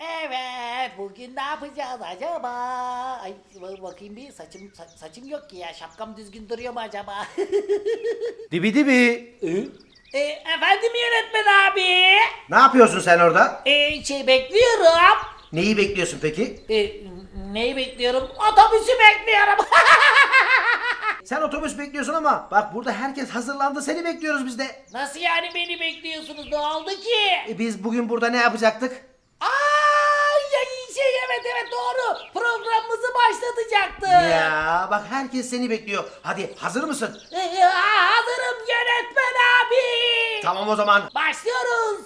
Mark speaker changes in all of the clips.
Speaker 1: Evet, bugün ne yapacağız acaba? Ay bak- bakayım bir saçım sa- saçım yok ki ya. Şapkam düzgün duruyor mu acaba?
Speaker 2: Dibi dibi.
Speaker 1: e, efendim yönetmen abi.
Speaker 2: Ne yapıyorsun sen orada?
Speaker 1: E, şey bekliyorum.
Speaker 2: Neyi bekliyorsun peki?
Speaker 1: E, neyi bekliyorum? Otobüsü bekliyorum.
Speaker 2: Sen otobüs bekliyorsun ama bak burada herkes hazırlandı seni bekliyoruz biz de.
Speaker 1: Nasıl yani beni bekliyorsunuz? Ne oldu ki?
Speaker 2: E biz bugün burada ne yapacaktık?
Speaker 1: Aa, evet doğru. Programımızı başlatacaktık.
Speaker 2: Ya bak herkes seni bekliyor. Hadi hazır mısın?
Speaker 1: E, hazırım yönetmen abi.
Speaker 2: Tamam o zaman.
Speaker 1: Başlıyoruz.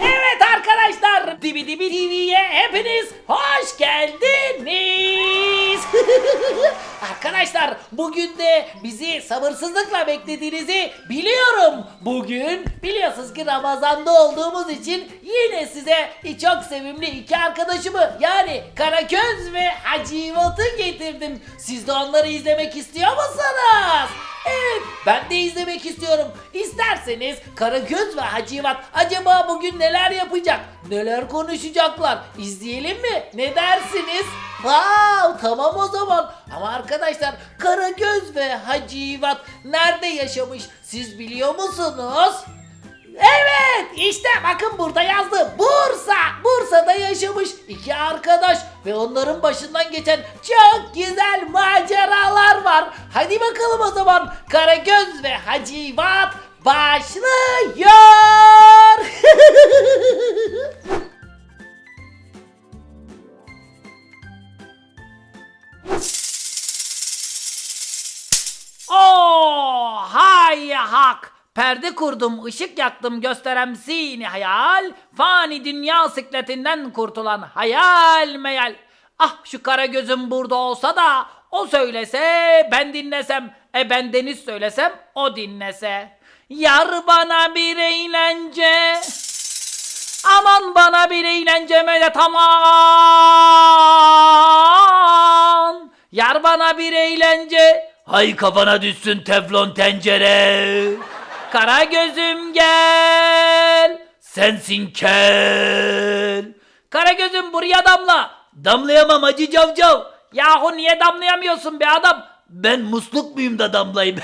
Speaker 1: Evet arkadaşlar, Dibi Dibi TV'ye hepiniz hoş geldiniz. arkadaşlar, bugün de bizi sabırsızlıkla beklediğinizi biliyorum. Bugün biliyorsunuz ki Ramazan'da olduğumuz için yine size çok sevimli iki arkadaşımı yani Karaköz ve Hacivat'ı getirdim. Siz de onları izlemek istiyor musunuz? Evet ben de izlemek istiyorum. İsterseniz Karagöz ve Hacivat acaba bugün neler yapacak? Neler konuşacaklar? İzleyelim mi? Ne dersiniz? Wow, tamam o zaman. Ama arkadaşlar Karagöz ve Hacivat nerede yaşamış? Siz biliyor musunuz? Evet işte bakın burada yazdı. Bursa. Bursa'da yaşamış iki arkadaş ve onların başından geçen çok güzel maceralar var. Hadi bakalım o zaman Karagöz ve Hacivat başlıyor. Perde kurdum, ışık yaktım gösterem sini hayal. Fani dünya sikletinden kurtulan hayal meyal. Ah şu kara gözüm burada olsa da o söylese ben dinlesem. E ben Deniz söylesem o dinlese. Yar bana bir eğlence. Aman bana bir eğlence medet aman. Yar bana bir eğlence. Hay kafana düşsün teflon tencere. Kara gözüm gel. Sensin kel. Kara gözüm buraya damla. Damlayamam hacı cavcav. Yahu niye damlayamıyorsun be adam? Ben musluk muyum da damlayayım?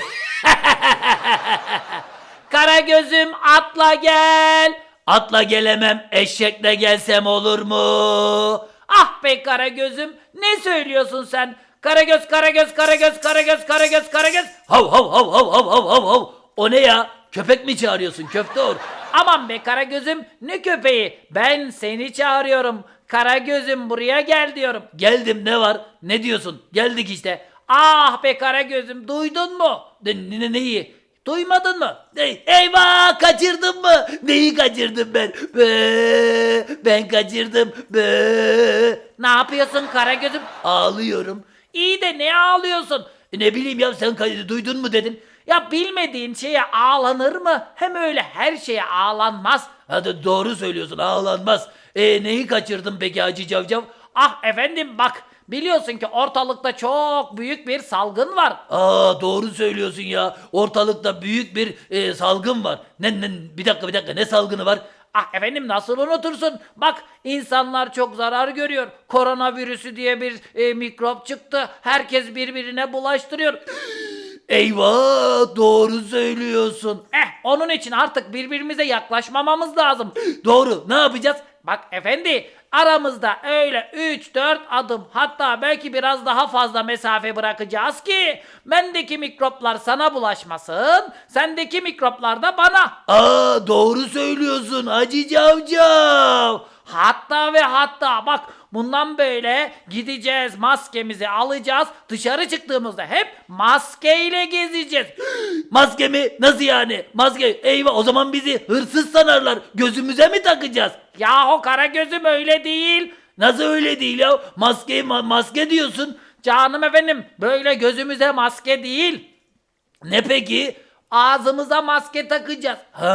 Speaker 1: Kara gözüm atla gel. Atla gelemem eşekle gelsem olur mu? Ah be kara gözüm ne söylüyorsun sen? Karagöz karagöz karagöz karagöz karagöz karagöz. Hav hav hav hav hav hav hav hav. O ne ya? Köpek mi çağırıyorsun köfte or? Aman be kara gözüm ne köpeği? Ben seni çağırıyorum. Kara gözüm buraya gel diyorum. Geldim ne var? Ne diyorsun? Geldik işte. Ah be kara gözüm duydun mu? Ne, ne, neyi? Duymadın mı? Ey, eyvah kaçırdın mı? Neyi kaçırdım ben? Be, ben kaçırdım. Be. Ne yapıyorsun Karagöz'üm? Ağlıyorum. İyi de ne ağlıyorsun? E, ne bileyim ya sen duydun mu dedin. Ya bilmediğin şeye ağlanır mı? Hem öyle her şeye ağlanmaz. Hadi doğru söylüyorsun ağlanmaz. E neyi kaçırdın peki Hacı Cavcav? Ah efendim bak Biliyorsun ki ortalıkta çok büyük bir salgın var. Aa doğru söylüyorsun ya. Ortalıkta büyük bir e, salgın var. Ne, ne bir dakika bir dakika ne salgını var? Ah efendim nasıl unutursun? Bak insanlar çok zarar görüyor. Koronavirüsü diye bir e, mikrop çıktı. Herkes birbirine bulaştırıyor. Eyvah doğru söylüyorsun. Eh onun için artık birbirimize yaklaşmamamız lazım. doğru ne yapacağız? Bak efendi aramızda öyle 3-4 adım hatta belki biraz daha fazla mesafe bırakacağız ki bendeki mikroplar sana bulaşmasın sendeki mikroplar da bana. Aa doğru söylüyorsun Hacı Cavcav. Hatta ve hatta bak bundan böyle gideceğiz maskemizi alacağız dışarı çıktığımızda hep maskeyle gezeceğiz. Maske mi? Nasıl yani? Maske eyvah o zaman bizi hırsız sanarlar gözümüze mi takacağız? Yahu kara gözüm öyle değil. Nasıl öyle değil ya? Maske ma- maske diyorsun. Canım efendim böyle gözümüze maske değil. Ne peki? Ağzımıza maske takacağız. Ha,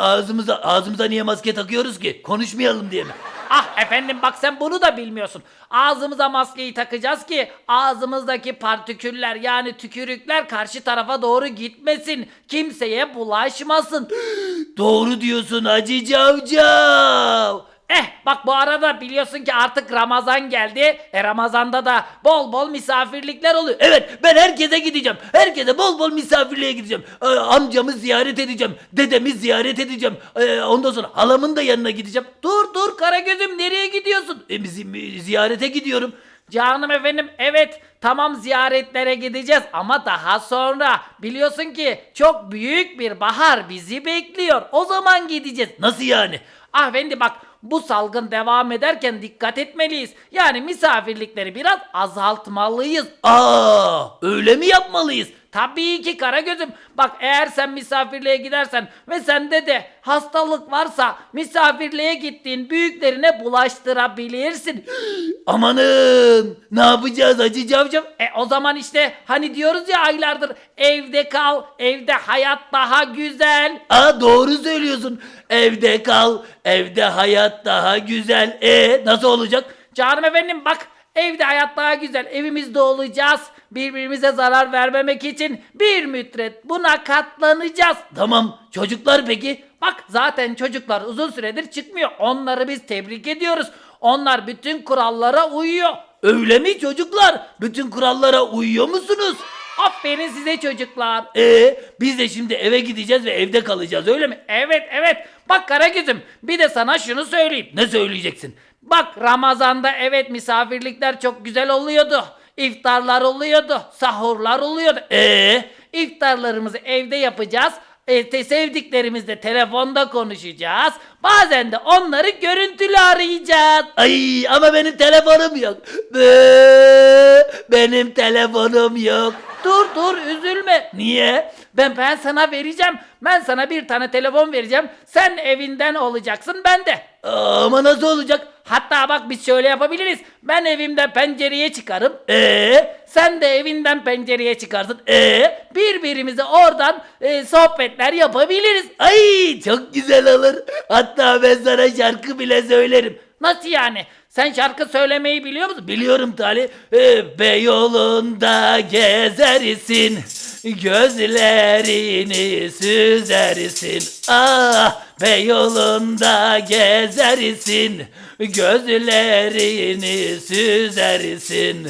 Speaker 1: ağzımıza ağzımıza niye maske takıyoruz ki? Konuşmayalım diye mi? Ah efendim bak sen bunu da bilmiyorsun. Ağzımıza maskeyi takacağız ki ağzımızdaki partiküller yani tükürükler karşı tarafa doğru gitmesin. Kimseye bulaşmasın. Doğru diyorsun Hacı Cavcav. Eh bak bu arada biliyorsun ki artık Ramazan geldi. E Ramazan'da da bol bol misafirlikler oluyor. Evet ben herkese gideceğim. Herkese bol bol misafirliğe gideceğim. Ee, amcamı ziyaret edeceğim. Dedemi ziyaret edeceğim. Ee, ondan sonra halamın da yanına gideceğim. Dur dur Karagöz'üm nereye gidiyorsun? E, bizim, e, ziyarete gidiyorum. Canım efendim evet tamam ziyaretlere gideceğiz ama daha sonra biliyorsun ki çok büyük bir bahar bizi bekliyor. O zaman gideceğiz. Nasıl yani? Ah efendi bak bu salgın devam ederken dikkat etmeliyiz. Yani misafirlikleri biraz azaltmalıyız. Aa, öyle mi yapmalıyız? Tabii ki Karagöz'üm. Bak eğer sen misafirliğe gidersen ve sende de hastalık varsa misafirliğe gittiğin büyüklerine bulaştırabilirsin. Amanın ne yapacağız Hacı Cavcav? E o zaman işte hani diyoruz ya aylardır evde kal, evde hayat daha güzel. Aa doğru söylüyorsun. Evde kal, evde hayat daha güzel. E nasıl olacak? Canım efendim bak Evde hayat daha güzel. Evimizde olacağız. Birbirimize zarar vermemek için bir müddet buna katlanacağız. Tamam. Çocuklar peki? Bak zaten çocuklar uzun süredir çıkmıyor. Onları biz tebrik ediyoruz. Onlar bütün kurallara uyuyor. Öyle mi çocuklar? Bütün kurallara uyuyor musunuz? Aferin size çocuklar. Ee, biz de şimdi eve gideceğiz ve evde kalacağız öyle mi? Evet evet. Bak Karagöz'üm bir de sana şunu söyleyeyim. Ne söyleyeceksin? Bak Ramazan'da evet misafirlikler çok güzel oluyordu. İftarlar oluyordu. Sahurlar oluyordu. Ee, iftarlarımızı evde yapacağız. E, te- sevdiklerimizle telefonda konuşacağız. Bazen de onları görüntülü arayacağız. Ay ama benim telefonum yok. Bı, benim telefonum yok. Dur dur üzülme. Niye? Ben ben sana vereceğim. Ben sana bir tane telefon vereceğim. Sen evinden olacaksın ben de. Ama nasıl olacak? Hatta bak biz şöyle yapabiliriz. Ben evimden pencereye çıkarım. Ee, sen de evinden pencereye çıkarsın. Ee, birbirimize oradan e, sohbetler yapabiliriz. Ay çok güzel olur. Hatta ben sana şarkı bile söylerim. Nasıl yani? Sen şarkı söylemeyi biliyor musun? Biliyorum Tali. Ee, Beyoğlu'nda gezersin. Gözlerini süzersin. Ah Beyoğlu'nda gezersin. Gözlerini süzersin.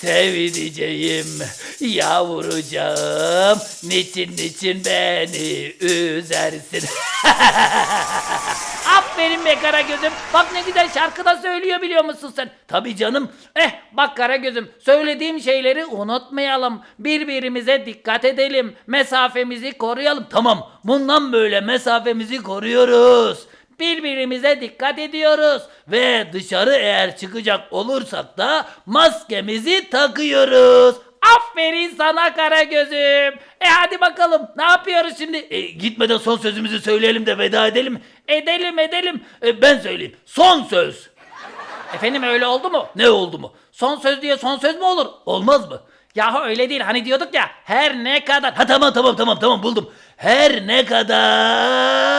Speaker 1: Sevdiceğim yavrucağım Niçin niçin beni üzersin Aferin be Karagöz'üm. Bak ne güzel şarkı da söylüyor biliyor musun sen? Tabii canım. Eh bak Karagöz'üm söylediğim şeyleri unutmayalım. Birbirimize dikkat edelim. Mesafemizi koruyalım. Tamam bundan böyle mesafemizi koruyoruz. Birbirimize dikkat ediyoruz. Ve dışarı eğer çıkacak olursak da maskemizi takıyoruz. Aferin sana Karagöz'üm. E hadi bakalım ne yapıyoruz şimdi? E, gitmeden son sözümüzü söyleyelim de veda edelim. Edelim edelim. E, ben söyleyeyim. Son söz. Efendim öyle oldu mu? Ne oldu mu? Son söz diye son söz mü olur? Olmaz mı? Yahu öyle değil hani diyorduk ya her ne kadar. Ha tamam tamam tamam tamam buldum. Her ne kadar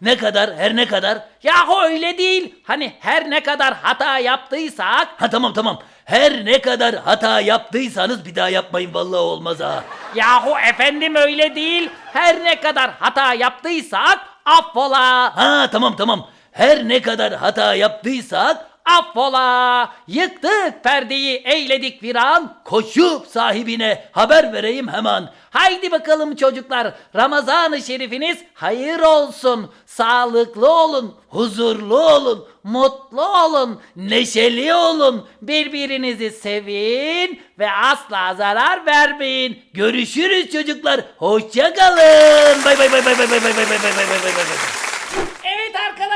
Speaker 1: ne kadar her ne kadar. Yahu öyle değil. Hani her ne kadar hata yaptıysak. Ha tamam tamam. Her ne kadar hata yaptıysanız bir daha yapmayın vallahi olmaz ha. Yahu efendim öyle değil. Her ne kadar hata yaptıysak affola. Ha tamam tamam. Her ne kadar hata yaptıysak affola. Yıktık perdeyi eyledik viran. Koşup sahibine haber vereyim hemen. Haydi bakalım çocuklar. Ramazan-ı şerifiniz hayır olsun. Sağlıklı olun. Huzurlu olun. Mutlu olun. Neşeli olun. Birbirinizi sevin ve asla zarar vermeyin. Görüşürüz çocuklar. Hoşça kalın. Bay bay bay bay bay bay bay bay bay bay bay bay. Evet arkadaşlar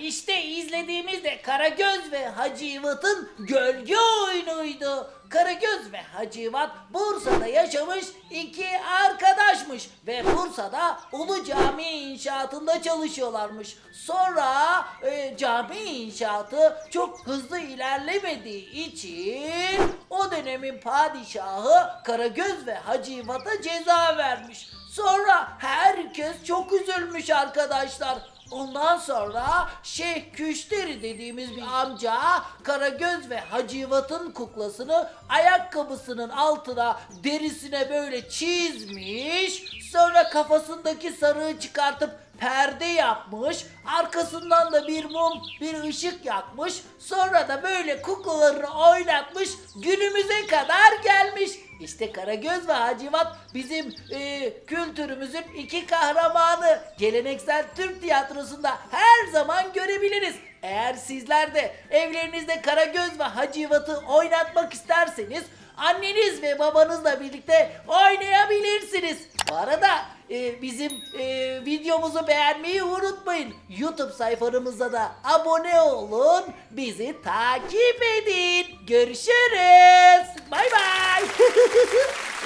Speaker 1: işte izlediğimiz de Karagöz ve Hacı İvat'ın gölge oyunuydu. Karagöz ve Hacı İvat Bursa'da yaşamış iki arkadaşmış ve Bursa'da Ulu Cami inşaatında çalışıyorlarmış. Sonra e, cami inşaatı çok hızlı ilerlemediği için o dönemin padişahı Karagöz ve Hacı İvat'a ceza vermiş. Sonra herkes çok üzülmüş arkadaşlar. Ondan sonra Şeyh Küşteri dediğimiz bir amca Karagöz ve Hacivat'ın kuklasını ayakkabısının altına derisine böyle çizmiş. Sonra kafasındaki sarığı çıkartıp perde yapmış. Arkasından da bir mum, bir ışık yakmış. Sonra da böyle kuklalarını oynatmış. Günümüze kadar gelmiş. İşte Karagöz ve Hacivat bizim e, kültürümüzün iki kahramanı. Geleneksel Türk tiyatrosunda her zaman görebiliriz. Eğer sizler de evlerinizde Karagöz ve Hacivat'ı oynatmak isterseniz anneniz ve babanızla birlikte oynayabilirsiniz. Bu arada e, bizim e, videomuzu beğenmeyi unutmayın. YouTube sayfalarımıza da abone olun. Bizi takip edin. Görüşürüz. Bay bay.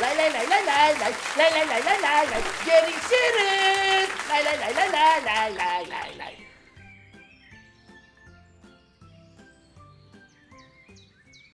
Speaker 1: lay lay lay lay lay lay lay lay lay lay lay lay. Görüşürüz. Lay lay lay lay lay lay lay lay lay.